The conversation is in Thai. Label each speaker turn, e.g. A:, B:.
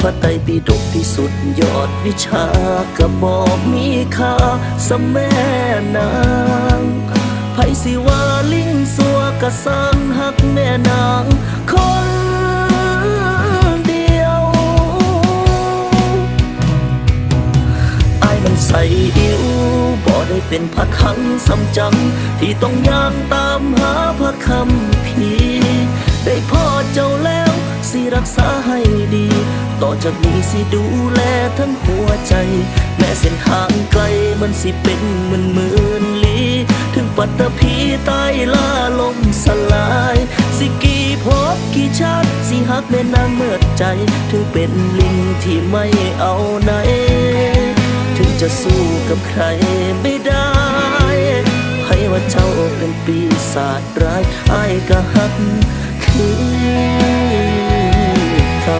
A: พระไตรปิฎกที่สุดยอดวิชากระบอกมีค่าสมแม่นางไผสิว่าลิงสัวกระสังหักแม่นางคนเดียวไอายมันใส่อิวบ่ได้เป็นพระคังสำจัง ที่ต้องย่างตามหาพระคำพีได้พ่อเจ้าแล้วสิรักษาให้ดี ต่อจากนี้สิดูแลทั้งหัวใจ แม้เส้นทางไกลมันสิเป็นเหมื่นหมื่นลี้ถึงปัตตภีใต้ล่าลมสลาย สิกี่พบกี่ชาติ สิหักแม่นางเมื่อใจ ถึงเป็นลิงที่ไม่เอาไหน ถึงจะสู้กับใครไม่ได้ให้ว่าเจ้าเป็นปีศาจร้ายอ้ายก็หักคือ